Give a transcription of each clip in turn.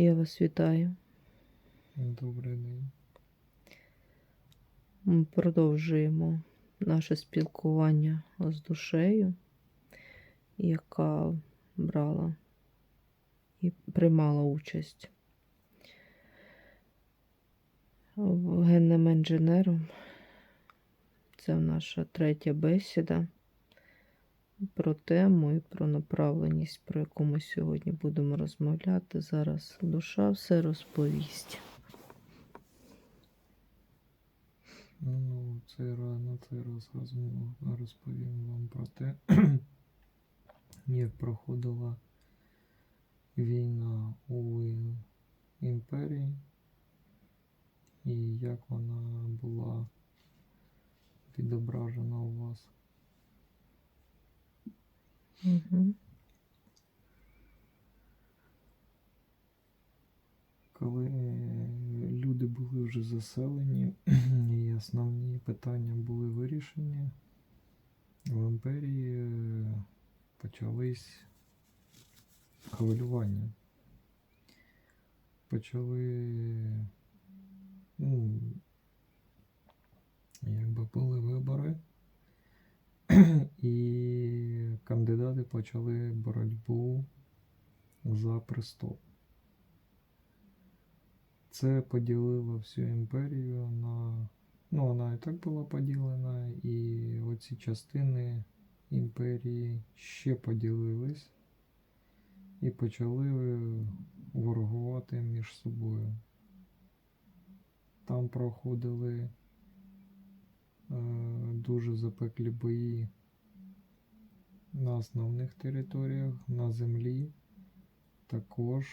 Я вас вітаю. Добрий день. Ми продовжуємо наше спілкування з душею, яка брала і приймала участь в генним інженером. Це наша третя бесіда про тему і про направленість, про яку ми сьогодні будемо розмовляти. Зараз душа все розповість. Ну, цей раз, на цей раз розмову розповім вам про те, як проходила війна у імперії і як вона була відображена у вас. Коли люди були вже заселені і основні питання були вирішені, в імперії е, почались хвилювання. Почали, ну, якби були вибори, і кандидати почали боротьбу за престол. Це поділило всю імперію на. Ну, вона і так була поділена, і оці частини імперії ще поділились і почали ворогувати між собою. Там проходили дуже запеклі бої на основних територіях, на землі також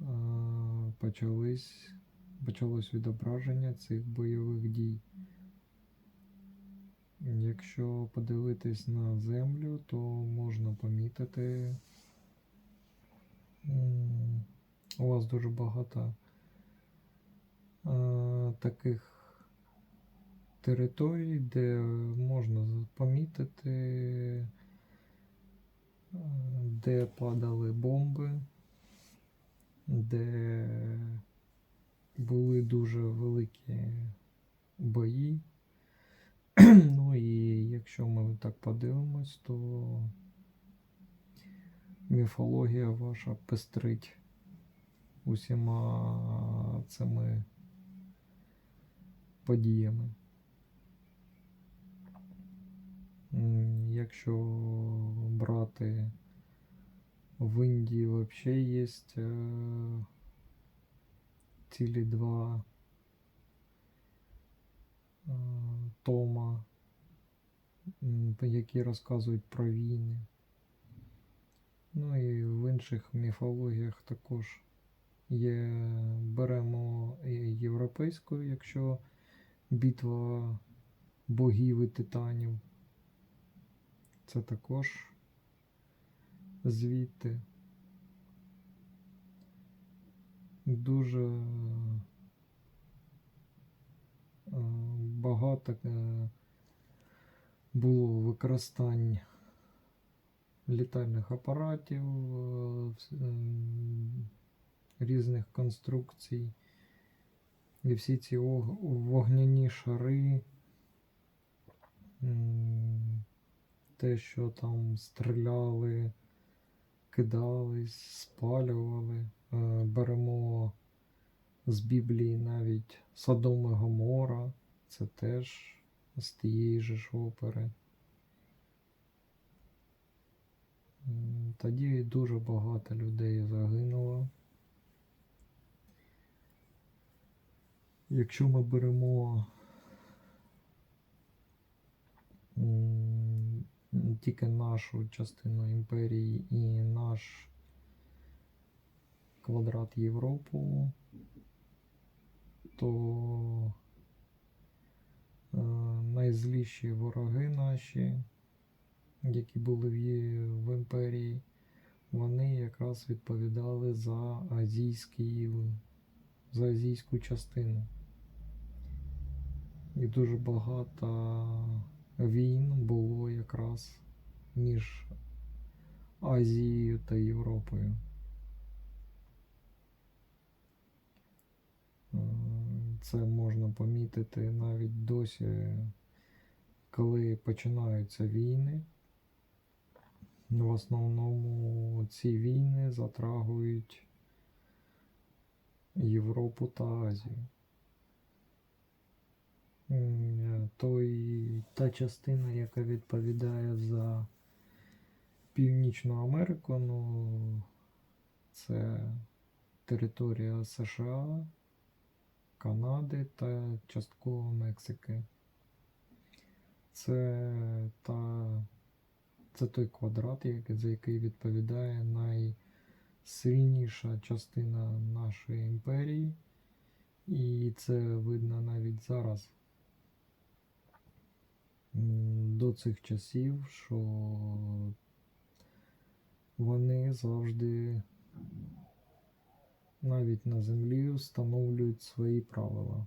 е, почались, почалось відображення цих бойових дій. Якщо подивитись на землю, то можна помітити у вас дуже багато е, таких територій, де можна помітити, е, де падали бомби, де були дуже великі бої. Ну і якщо ми так подивимось, то міфологія ваша пестрить усіма цими подіями. Якщо брати в Індії взагалі є е, цілі два е, тома, які розказують про війни. Ну і в інших міфологіях також є. Беремо і європейську, якщо битва богів і титанів. Це також звідти. Дуже е, багато е, було використань літальних апаратів, е, різних конструкцій. І всі ці вогняні шари, те, що там стріляли, кидались, спалювали. Е, Беремо з Біблії навіть Содом і Гомора, це теж з тієї ж опери. Тоді дуже багато людей загинуло. Якщо ми беремо тільки нашу частину імперії і наш квадрат Європу, то е, найзліші вороги наші, які були в, в імперії, вони якраз відповідали за азійський, за азійську частину. І дуже багато війн було якраз між Азією та Європою. Е, це можна помітити навіть досі, коли починаються війни. В основному ці війни затрагують Європу та Азію. Е, той, та частина, яка відповідає за Північну Америку, ну, це територія США, Канади та частково Мексики. Це, та, це той квадрат, за який відповідає найсильніша частина нашої імперії. І це видно навіть зараз. До цих часів, що вони завжди навіть на землі встановлюють свої правила.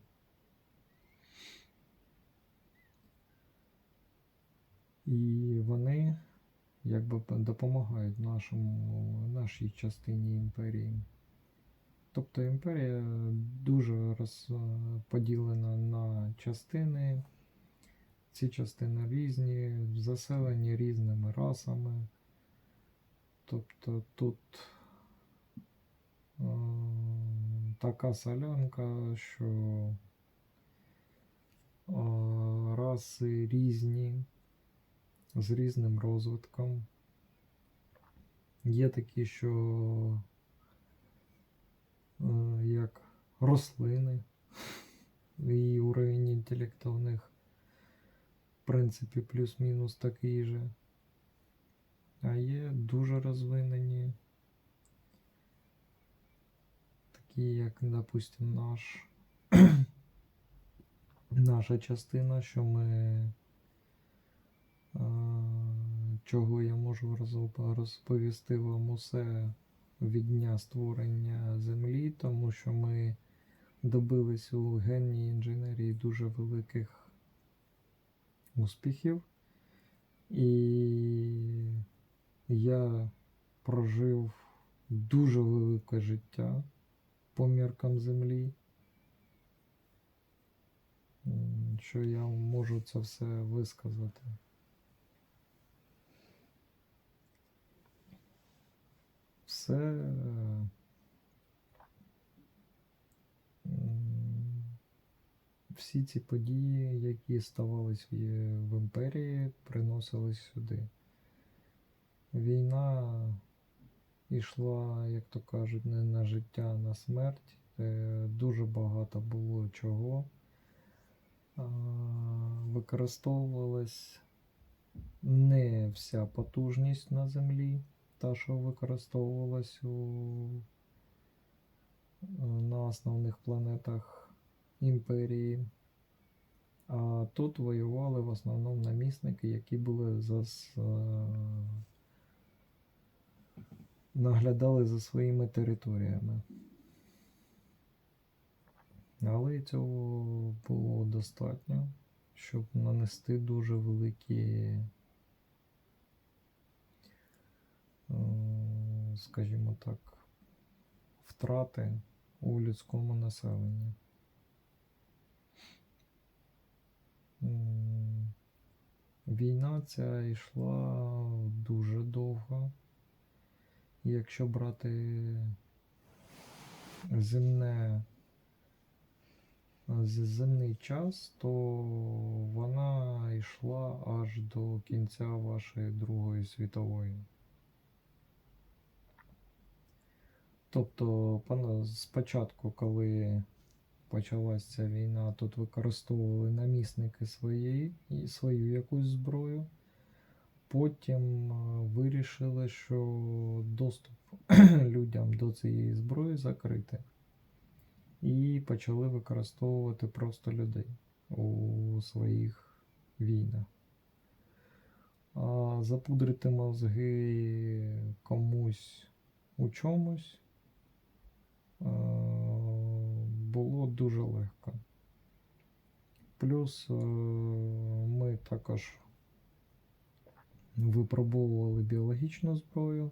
І вони якби допомагають нашому, нашій частині імперії. Тобто імперія дуже розподілена на частини. Ці частини різні, заселені різними расами. Тобто тут така солянка, що раси різні, з різним розвитком. Є такі, що е, як рослини, і уровень інтелекту в них, в принципі, плюс-мінус такий же. А є дуже розвинені, такі, як, допустим, наш, наша частина, що ми, е, чого я можу розповісти вам усе від дня створення Землі, тому що ми добились у генній інженерії дуже великих успіхів. І я прожив дуже велике життя по міркам землі. Що я можу це все висказати. Все. е, Всі ці події, які ставались в імперії, приносились сюди. Війна йшла, як то кажуть, не на життя, а на смерть. Е, Дуже багато було чого. А, Використовувалась не вся потужність на землі, та, що використовувалась у, на основних планетах імперії. А тут воювали в основному намісники, які були зас, е, наглядали за своїми територіями. Але цього було достатньо, щоб нанести дуже великі, е, скажімо так, втрати у людському населенні. Війна ця йшла дуже довго. Якщо брати земне земний час, то вона йшла аж до кінця вашої Другої світової. Тобто, спочатку, коли почалася ця війна, тут використовували намісники свої, і свою якусь зброю. Потім е, вирішили, що доступ людям до цієї зброї закрити. І почали використовувати просто людей у своїх війнах. А запудрити мозги комусь у чомусь е, було дуже легко. Плюс е, ми також випробовували біологічну зброю.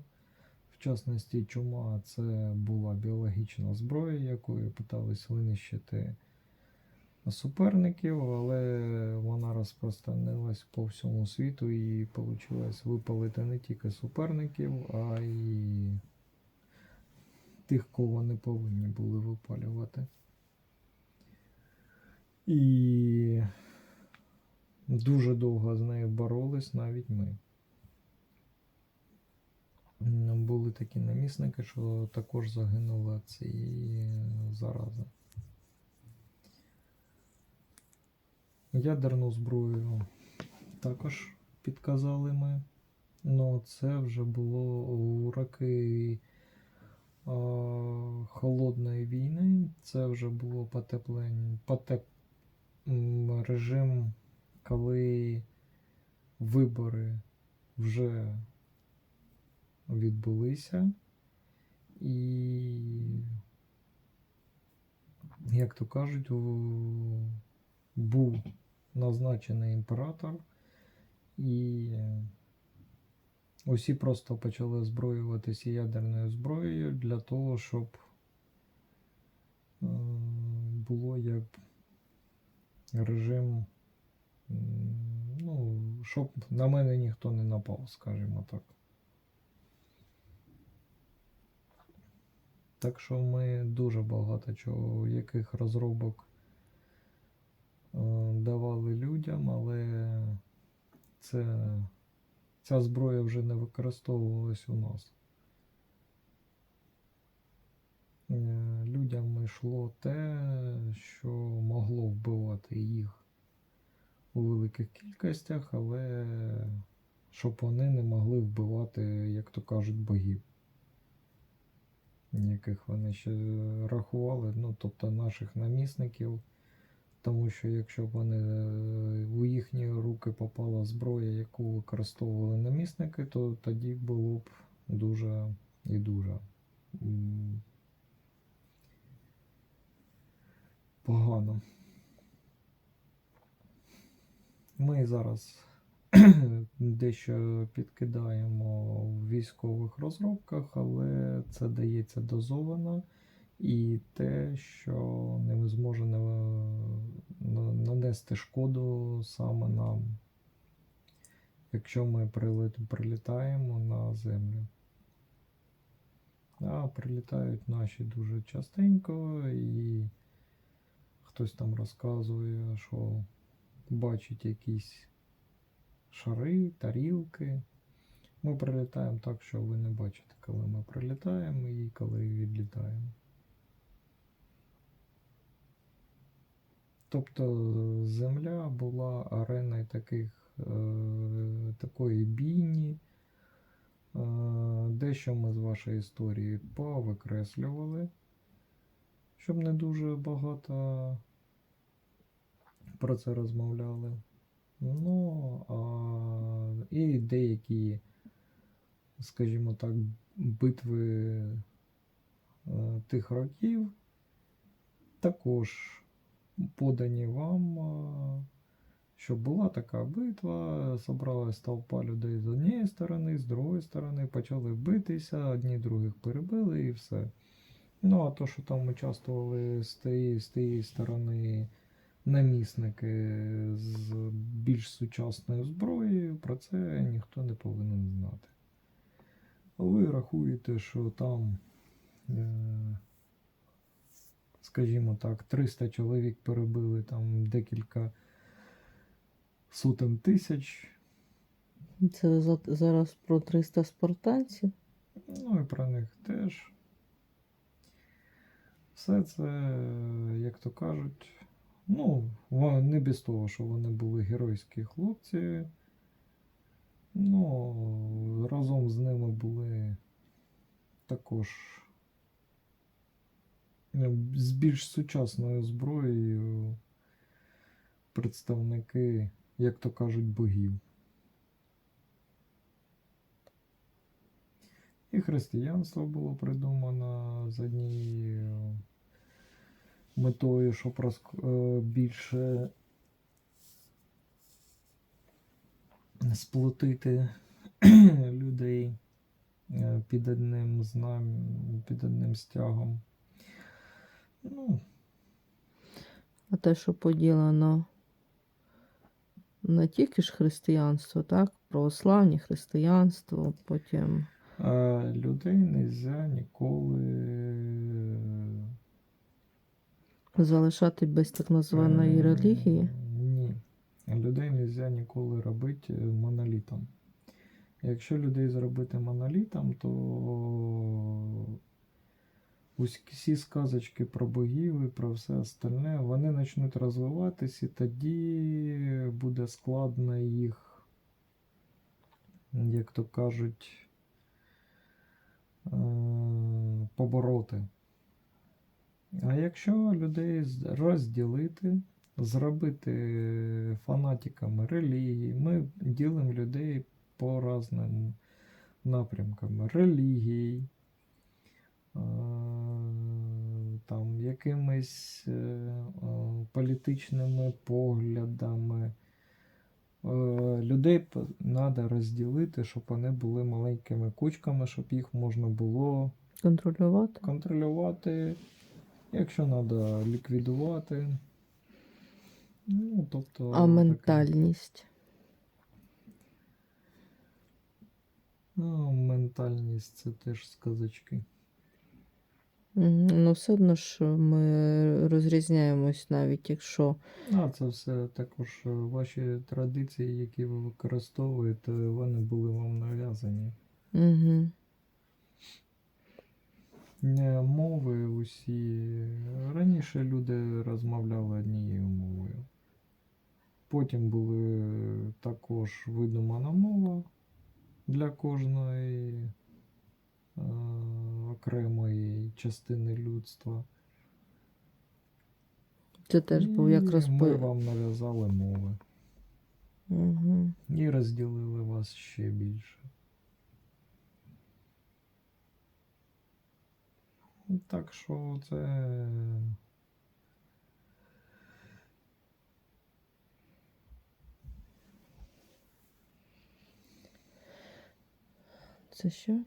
В частності, чума це була біологічна зброя, якою питались винищити суперників, але вона розпространилась по всьому світу і вийшло випалити не тільки суперників, а й тих, кого не повинні були випалювати. І дуже довго з нею боролись навіть ми. Були такі намісники, що також загинули цієї зарази. Ядерну зброю також підказали ми. Ну, це вже було у роки а, холодної війни. Це вже було потеплень, потеп, режим, коли вибори вже відбулися. І, як то кажуть, був назначений імператор, і усі просто почали озброюватися ядерною зброєю для того, щоб е, було як режим, ну, щоб на мене ніхто не напав, скажімо так. Так що ми дуже багато чого, яких розробок е, давали людям, але це, ця зброя вже не використовувалась у нас. Е, Людям йшло те, що могло вбивати їх у великих кількостях, але щоб вони не могли вбивати, як то кажуть, богів. Яких вони ще рахували, ну тобто наших намісників. Тому що якщо б вони е, у їхні руки попала зброя, яку використовували намісники, то тоді було б дуже і дуже погано. Ми зараз дещо підкидаємо в військових розробках, але це дається дозовано і те, що не зможе на- на- нанести шкоду саме нам, якщо ми прилітаємо на землю. А прилітають наші дуже частенько, і хтось там розказує, що бачить якісь шари, тарілки. Ми прилітаємо так, що ви не бачите, коли ми прилітаємо і коли відлітаємо. Тобто земля була ареною таких, е, такої бійні. Е, дещо ми з вашої історії повикреслювали, щоб не дуже багато про це розмовляли. Ну, а, і деякі, скажімо так, битви е, тих років також подані вам, а, що була така битва, собралась толпа людей з однієї сторони, з другої сторони, почали битися, одні других перебили і все. Ну, а то, що там участвували з тієї, з тієї сторони намісники з більш сучасною зброєю, про це ніхто не повинен знати. Ви рахуєте, що там, е, скажімо так, 300 чоловік перебили там декілька сотень тисяч. Це зараз про 300 спартанців. Ну і про них теж. Все це, як то кажуть, ну, не без того, що вони були геройські хлопці. Ну, разом з ними були також е, з більш сучасною зброєю представники, як то кажуть, богів. І християнство було придумано з однією метою, щоб розк- е, більше сплотити людей е, під одним знам, під одним стягом. Ну, А те, що поділено не тільки ж християнство, так? Православні християнство, потім. А людей не можна ніколи Залишати без так званої Е, релігії. Ні. Людей не можна ніколи робити монолітом. Якщо людей зробити монолітом, то ус- всі сказочки про богів і про все остальне, вони почнуть розвиватись, і тоді буде складно їх, як то кажуть, е, побороти. А якщо людей розділити, зробити фанатиками релігії, ми ділимо людей по різним напрямкам релігій, там, якимись е, політичними поглядами. Е, Людей треба розділити, щоб вони були маленькими кучками, щоб їх можна було Контролювати. контролювати, якщо треба ліквідувати. Ну, тобто, А ментальність. Ну, ментальність це теж сказочки. Ну, все одно ж ми розрізняємось, навіть якщо А це все також е, ваші традиції, які ви використовуєте, вони були вам нав'язані. угу. Не мови усі. Раніше люди розмовляли однією мовою. Потім були також видумана мова для кожної е, окремої частини людства. це теж був як І Ми вам нав'язали мови Угу. і розділили вас ще більше. Так що це Це що?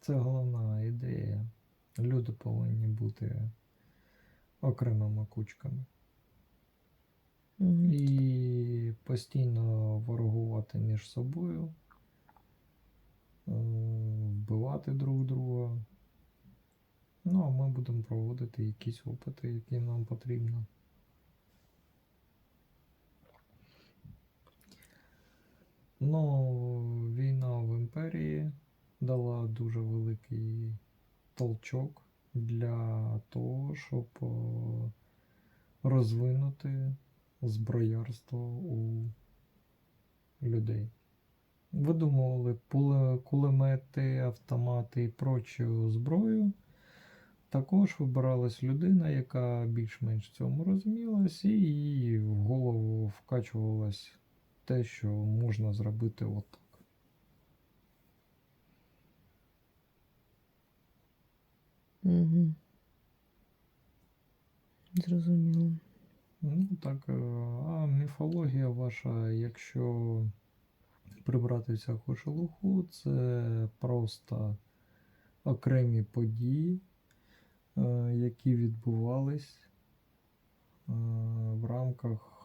Це головна ідея. Люди повинні бути окремими кучками. Угу. І постійно ворогувати між собою, вбивати друг друга. Ну, а ми будемо проводити якісь опити, які нам потрібно. Ну, війна в імперії дала дуже великий толчок для того, щоб е, розвинути зброярство у людей. Видумували кулемети, автомати і прочу зброю. Також вибиралась людина, яка більш-менш в цьому розумілась, і їй в голову вкачувалось те, що можна зробити отак. Угу. Зрозуміло. Ну, так, е, а міфологія ваша, якщо прибрати всяку шелуху, це просто окремі події, е, які відбувались е, в рамках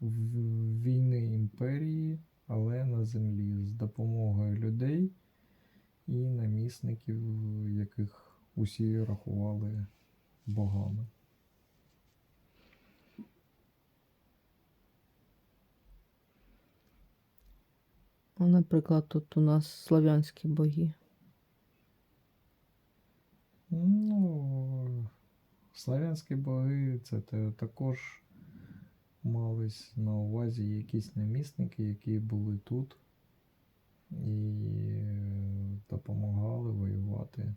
війни імперії, але на землі з допомогою людей і намісників, яких усі рахували богами. Наприклад, тут у нас слав'янські боги. Ну, славянські боги це також мались на увазі якісь намісники, які були тут і допомагали воювати.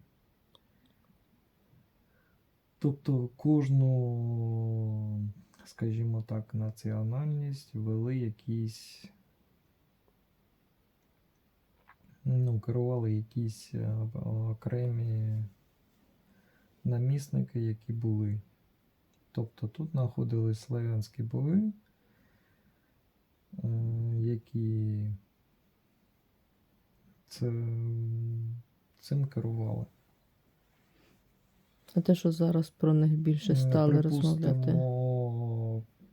Тобто кожну, скажімо так, національність вели якісь, ну, керували якісь е, окремі намісники, які були. Тобто тут знаходились славянські боги, е, які цим керували. А те, що зараз про них більше Не стали розмовляти.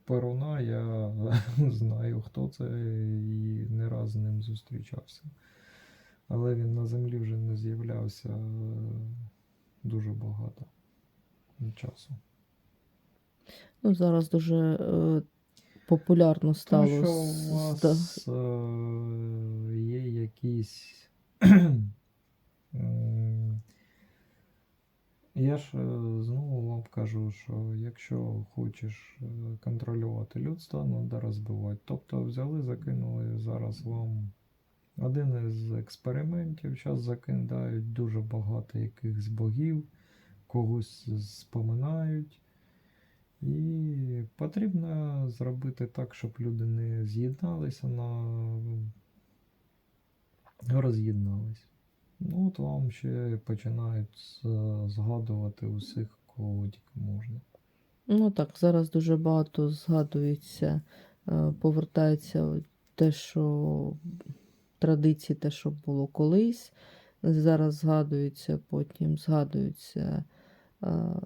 Перуна, я знаю, хто це, і не раз з ним зустрічався. Але він на землі вже не з'являвся е, дуже багато часу. Ну, зараз дуже е, популярно стало. Тому що у вас е, є якісь. Я ж е, знову вам кажу, що якщо хочеш е, контролювати людство, треба розбивати. Тобто взяли, закинули зараз вам один із експериментів. Зараз закидають дуже багато якихось богів, когось споминають. І потрібно зробити так, щоб люди не з'єдналися на роз'єднались. Ну, от вам ще починають згадувати усіх, кого тільки можна. Ну так, зараз дуже багато згадується, е, повертається те, що традиції, те, що було колись. Зараз згадується, потім згадуються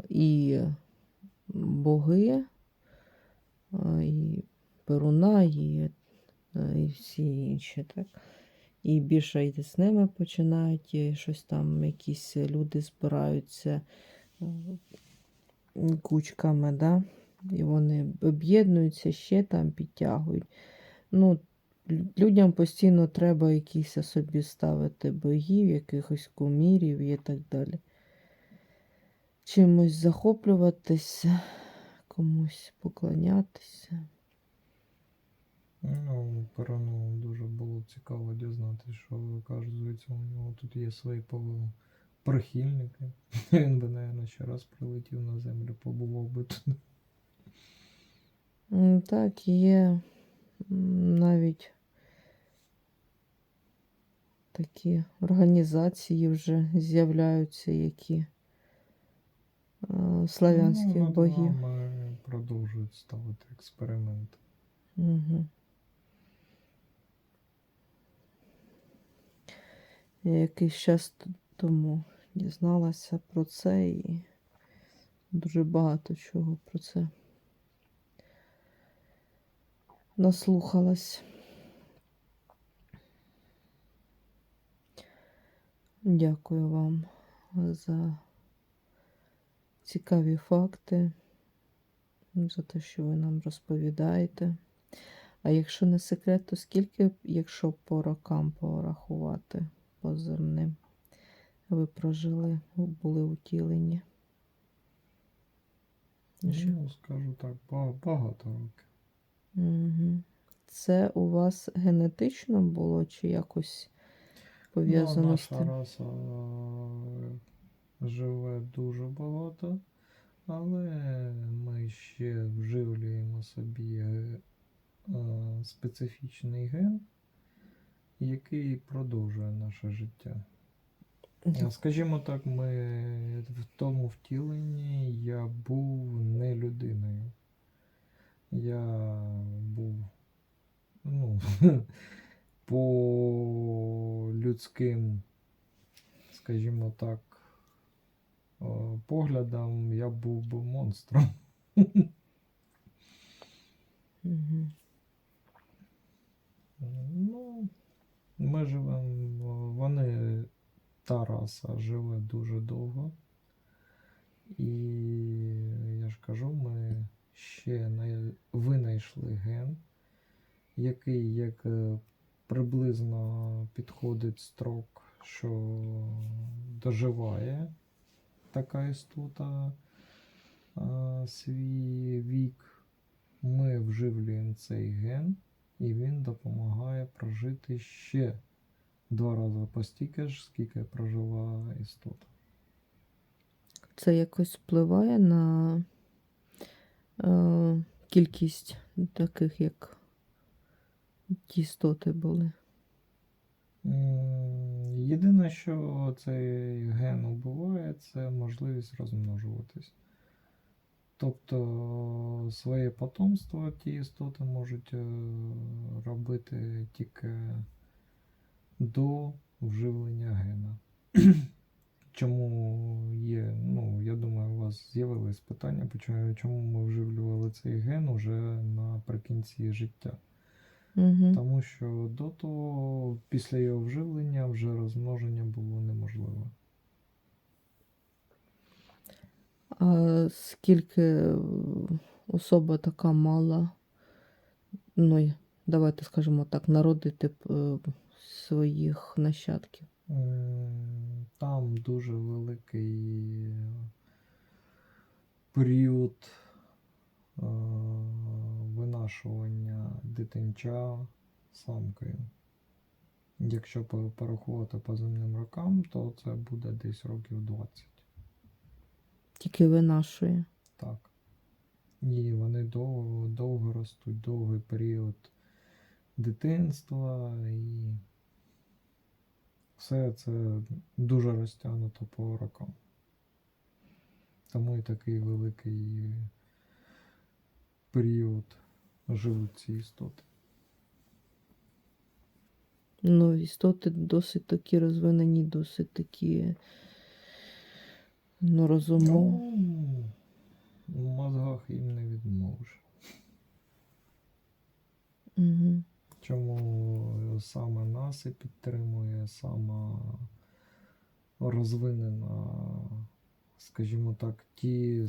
і боги, і Перуна, і, і всі інші, так. І більше йти з ними починають, і щось там якісь люди збираються кучками, да? і вони об'єднуються, ще там підтягують. Ну, людям постійно треба якісь собі ставити богів, якихось кумірів і так далі. Чимось захоплюватися, комусь поклонятися. Ну, Перуну дуже було цікаво дізнатися, що, оказується, у нього тут є свої прихильники. Він би, мабуть, ще раз прилетів на землю, побував би тут. Так, є навіть такі організації вже з'являються, які е, славянських ну, богів. вами продовжують ставити експерименти. Угу. Я якийсь час тому дізналася про це і дуже багато чого про це наслухалась. Дякую вам за цікаві факти, за те, що ви нам розповідаєте. А якщо не секрет, то скільки, якщо по рокам порахувати по земним, ви прожили, були утілені? Ну, скажу так, багато років. Угу. Це у вас генетично було чи якось пов'язано ну, з наша раса е, живе дуже багато, але ми ще вживлюємо собі е, е, специфічний ген, який продовжує наше життя. Скажімо так, ми в тому втіленні я був не людиною. Я був ну, по людським, скажімо так, поглядам я був би монстром. Угу. Ну, ми живемо, вони, та раса живе дуже довго. І я ж кажу, ми ще не винайшли ген, який як е, приблизно підходить строк, що доживає така істота а, свій вік. Ми вживлюємо цей ген, і він допомагає прожити ще два рази по стільки ж, скільки прожила істота. Це якось впливає на е, кількість таких, як ті істоти були. Єдине, що цей ген убиває, це можливість розмножуватись. Тобто своє потомство ті істоти можуть е, робити тільки до вживлення гена. Чому є, ну, я думаю, у вас з'явились питання, чому ми вживлювали цей ген уже наприкінці життя. Угу. Тому що до того, після його вживлення, вже розмноження було неможливе. А скільки е, особа така мала, ну, давайте скажемо так, народити е, своїх нащадків? Там дуже великий період е, винашування дитинча самкою. Якщо порахувати по земним рокам, то це буде десь років 20. Тільки винашує. Так. І вони довго, довго ростуть, довгий період дитинства і все це дуже розтягнуто по рокам. Тому і такий великий період живуть ці істоти. Ну, істоти досить такі розвинені, досить такі ну, розумові. Ну, в мозгах їм не відмовиш. Угу. Чому саме нас і підтримує сама розвинена, скажімо так, ті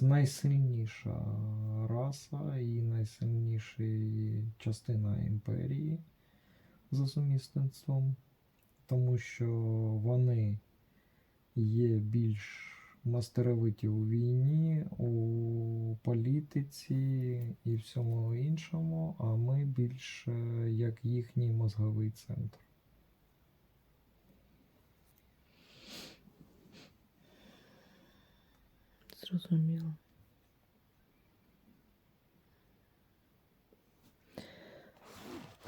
найсильніша раса і найсильніша частина імперії за сумісництвом, тому що вони є більш мастеровиті у війні, у політиці і всьому іншому, а ми більш е, як їхній мозговий центр. Зрозуміло.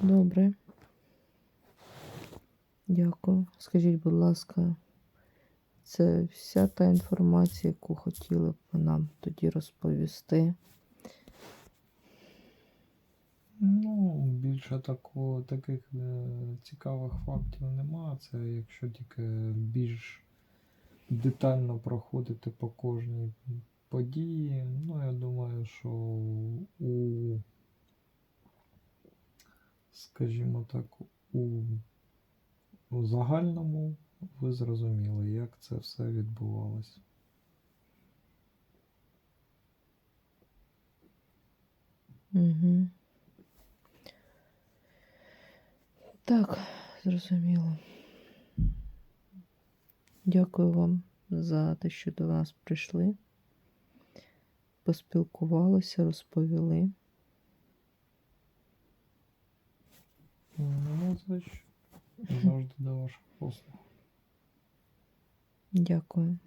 Добре. Дякую. Скажіть, будь ласка, це вся та інформація, яку хотіли б нам тоді розповісти. Ну, більше такого, таких е, цікавих фактів нема. Це якщо тільки більш детально проходити по кожній події. Ну, я думаю, що у, скажімо так, у, у загальному ви зрозуміли, як це все відбувалося. Угу. Так, зрозуміло. Дякую вам за те, що до нас прийшли. Поспілкувалися, розповіли. Ну. Завжди до ваших послуг. Дякую.